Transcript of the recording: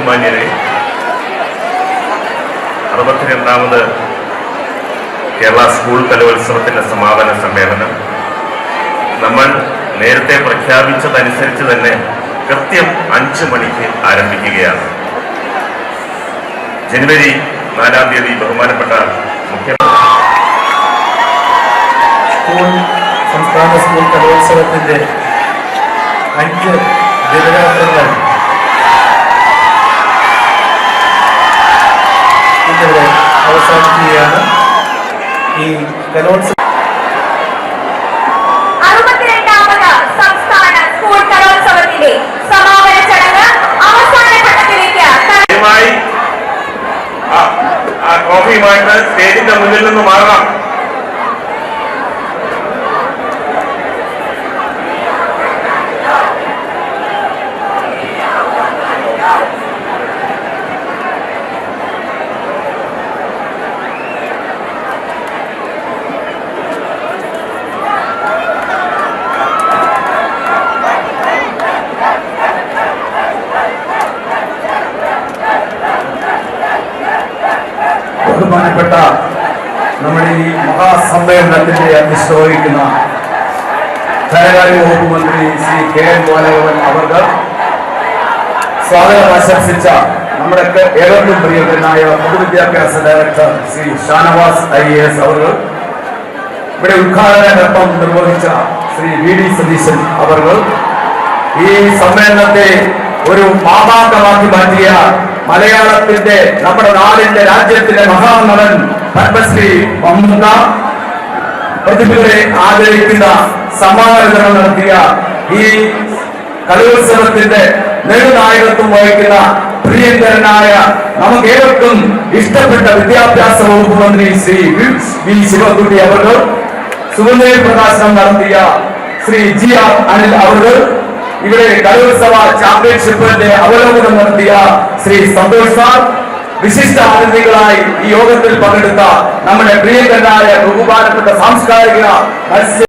ബഹുമാന്യരെ അറുപത്തിരണ്ടാമത് Kerala school കലോത്സവത്തിന്റെ സമാപന സമ്മേളനം. നമ്മൾ നേരത്തെ പ്രഖ്യാപിച്ചതനുസരിച്ച് തന്നെ കൃത്യം അഞ്ച് മണിക്ക് ആരംഭിക്കുകയാണ്. ജനുവരി നാലാം തീയതി ബഹുമാനപ്പെട്ട സ്കൂൾ സംസ്ഥാന സ്കൂൾ കലോത്സവത്തിന്റെ അഞ്ച് ദിനരാത്രങ്ങൾ ട്രോഫിയുമായിട്ട് സ്റ്റേജിന്റെ മുന്നിൽ നിന്ന് മാറണം ബഹുമാനപ്പെട്ട നമ്മുടെ ഈ മഹാസമ്മേളനത്തിന്റെ അധ്യക്ഷത വഹിക്കുന്ന ധനകാര്യ വകുപ്പ് മന്ത്രി ശ്രീ കെ എൻ ബാലഗോപൻ അവർക്ക് സ്വാഗതം ആശംസിച്ച നമ്മുടെ ഏവർക്കും പ്രിയങ്കരനായ പൊതുവിദ്യാഭ്യാസ director Shri Shanavas I A S അവർ ഇവിടെ ഉദ്ഘാടന നിർവഹിച്ച ശ്രീ വി ഡി സതീശൻ അവർ ഈ സമ്മേളനത്തെ ഒരു മാമാങ്കമാക്കി മാറ്റിയ മലയാളത്തിന്റെ നമ്മുടെ നാടിന്റെ രാജ്യത്തിന്റെ മഹാനടൻ പത്മശ്രീ മമ്മൂക്ക പ്രതിഭകളെ ആദരിക്കുന്ന സമ്മാന വിതരണം നടത്തിയ ഈ കലോത്സവത്തിന്റെ നെടുനായകത്വം വഹിക്കുന്ന പ്രിയങ്കരനായ നമുക്ക് ഏവർക്കും ഇഷ്ടപ്പെട്ട വിദ്യാഭ്യാസ വകുപ്പ് മന്ത്രി ശ്രീ വി ശിവകുട്ടി അവർ സുഗന്ധ പ്രകാശനം നടത്തിയ ശ്രീ ജി ആർ അനിൽ അവർ ഇവിടെ കലോത്സവ ചാമ്പ്യൻഷിപ്പിന്റെ അവലോകനം നടത്തിയ ശ്രീ സന്തോഷ് സാർ വിശിഷ്ട അതിഥികളായി ഈ യോഗത്തിൽ പങ്കെടുത്ത നമ്മുടെ പ്രിയങ്കരനായ ബഹുമാനപ്പെട്ട സാംസ്കാരിക മത്സ്യ